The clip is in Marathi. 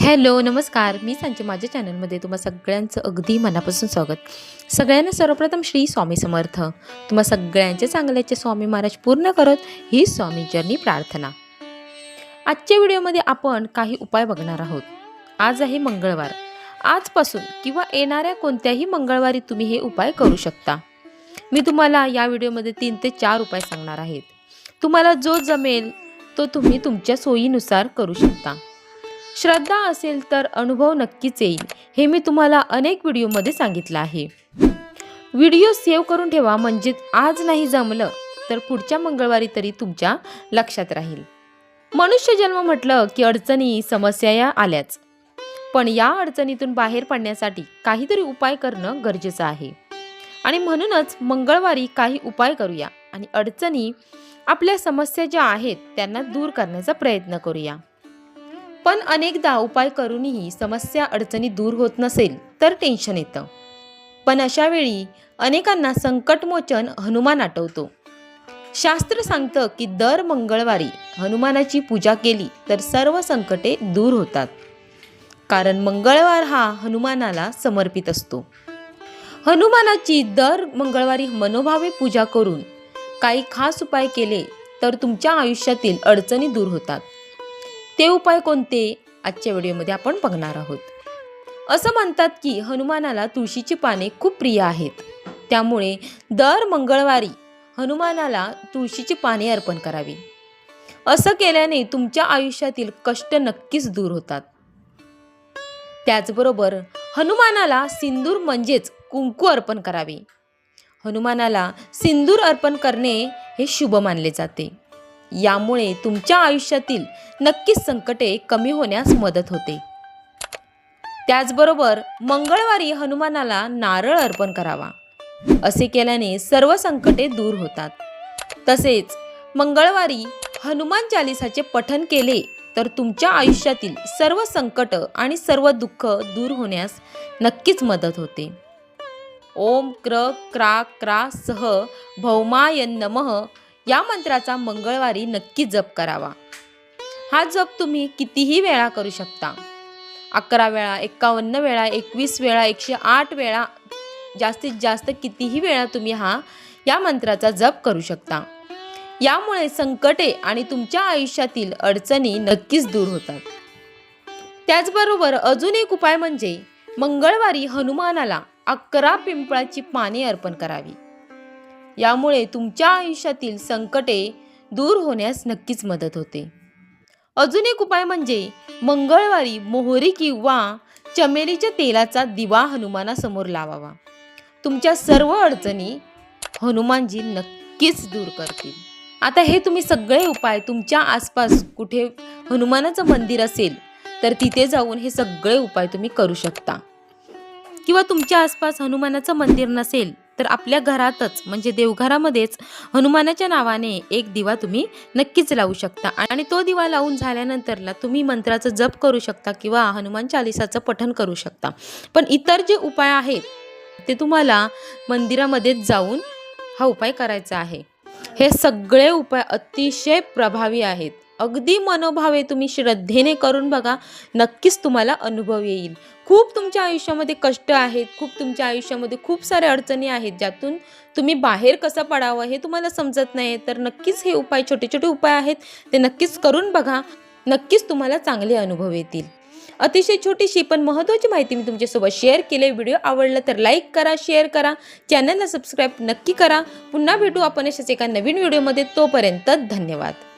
हॅलो नमस्कार. मी सांचे माझ्या चॅनलमध्ये तुम्हा सगळ्यांचं अगदी मनापासून स्वागत. सगळ्यांना सर्वप्रथम श्री स्वामी समर्थ. तुम्हा सगळ्यांचे चांगल्याचे स्वामी महाराज पूर्ण करत ही स्वामी जर्नी प्रार्थना. आजच्या व्हिडिओमध्ये आपण काही उपाय बघणार आहोत. आज आहे मंगळवार. आजपासून किंवा येणाऱ्या कोणत्याही मंगळवारी तुम्ही हे उपाय करू शकता. मी तुम्हाला या व्हिडिओमध्ये तीन ते चार उपाय सांगणार आहेत. तुम्हाला जो जमेल तो तुम्ही तुमच्या सोयीनुसार करू शकता. श्रद्धा असेल तर अनुभव नक्कीच येईल हे मी तुम्हाला अनेक व्हिडिओमध्ये सांगितलं आहे. व्हिडिओ सेव्ह करून ठेवा म्हणजे आज नाही जमलं तर पुढच्या मंगळवारी तरी तुमच्या लक्षात राहील. मनुष्य जन्म म्हटलं की अडचणी समस्या या आल्याच. पण या अडचणीतून बाहेर पडण्यासाठी काहीतरी उपाय करणं गरजेचं आहे. आणि म्हणूनच मंगळवारी काही उपाय करूया आणि अडचणी आपल्या समस्या ज्या आहेत त्यांना दूर करण्याचा प्रयत्न करूया. पण अनेकदा उपाय करूनही समस्या अडचणी दूर होत नसेल तर टेन्शन येतं. पण अशा वेळी अनेकांना संकटमोचन हनुमान आठवतो. शास्त्र सांगतं की दर मंगळवारी हनुमानाची पूजा केली तर सर्व संकटे दूर होतात. कारण मंगळवार हा हनुमानाला समर्पित असतो. हनुमानाची दर मंगळवारी मनोभावे पूजा करून काही खास उपाय केले तर तुमच्या आयुष्यातील अडचणी दूर होतात. ते उपाय कोणते? आजच्या व्हिडिओमध्ये आपण बघणार आहोत. असं म्हणतात की हनुमानाला तुळशीची पाने खूप प्रिय आहेत. त्यामुळे दर मंगळवारी हनुमानाला तुळशीची पाने अर्पण करावी. असं केल्याने तुमच्या आयुष्यातील कष्ट नक्कीच दूर होतात. त्याचबरोबर हनुमानाला सिंदूर म्हणजेच कुंकू अर्पण करावे. हनुमानाला सिंदूर अर्पण करणे हे शुभ मानले जाते. यामुळे तुमच्या आयुष्यातील नक्कीच संकटे कमी होण्यास मदत होते. त्याचबरोबर मंगळवारी हनुमानाला नारळ अर्पण करावा असे केल्याने सर्व संकटे दूर होतात. तसेच मंगळवारी हनुमान चालिसाचे पठन केले तर तुमच्या आयुष्यातील सर्व संकट आणि सर्व दुःख दूर होण्यास नक्कीच मदत होते. ओम क्र क्रा क्रा सह भौमाय नमः या मंत्राचा मंगळवारी नक्की जप करावा. हा जप तुम्ही कितीही वेळा करू शकता. अकरा वेळा एक्कावन्न वेळा एकवीस वेळा एकशे आठ वेळा जास्तीत जास्त कितीही वेळा तुम्ही हा या मंत्राचा जप करू शकता. यामुळे संकटे आणि तुमच्या आयुष्यातील अडचणी नक्कीच दूर होतात. त्याचबरोबर अजून एक उपाय म्हणजे मंगळवारी हनुमानाला अकरा पिंपळाची पाने अर्पण करावी. यामुळे तुमच्या आयुष्यातील संकटे दूर होण्यास नक्कीच मदत होते. अजून एक उपाय म्हणजे मंगळवारी मोहरी किंवा चमेलीच्या तेलाचा दिवा हनुमानासमोर लावावा. तुमच्या सर्व अडचणी हनुमानजी नक्कीच दूर करतील. आता हे तुम्ही सगळे उपाय तुमच्या आसपास कुठे हनुमानाचं मंदिर असेल तर तिथे जाऊन हे सगळे उपाय तुम्ही करू शकता. किंवा तुमच्या आसपास हनुमानाचं मंदिर नसेल तर आपल्या घरातच म्हणजे देवघरामध्येच हनुमानाच्या नावाने एक दिवा तुम्ही नक्कीच लावू शकता. आणि तो दिवा लावून झाल्यानंतरला तुम्ही मंत्राचं जप करू शकता किंवा हनुमान चालिसाचं पठन करू शकता. पण इतर जे उपाय आहेत ते तुम्हाला मंदिरामध्येच जाऊन हा उपाय करायचा आहे. हे सगळे उपाय अतिशय प्रभावी आहेत. अगदी मनोभावे तुम्ही श्रद्धेने करून बघा नक्कीच तुम्हाला अनुभव येईल. खूप तुमच्या आयुष्यामध्ये कष्ट आहेत खूप तुमच्या आयुष्यामध्ये खूप साऱ्या अडचणी आहेत ज्यातून तुम्ही बाहेर कसं पडावं हे तुम्हाला समजत नाही तर नक्कीच हे उपाय छोटे छोटे उपाय आहेत ते नक्कीच करून बघा नक्कीच तुम्हाला चांगले अनुभव येतील. अतिशय छोटीशी पण महत्त्वाची माहिती मी तुमच्यासोबत शेअर केली. व्हिडिओ आवडला तर लाईक करा शेअर करा. चॅनलला सबस्क्राईब नक्की करा. पुन्हा भेटू आपण अशाच एका नवीन व्हिडिओमध्ये तोपर्यंत धन्यवाद.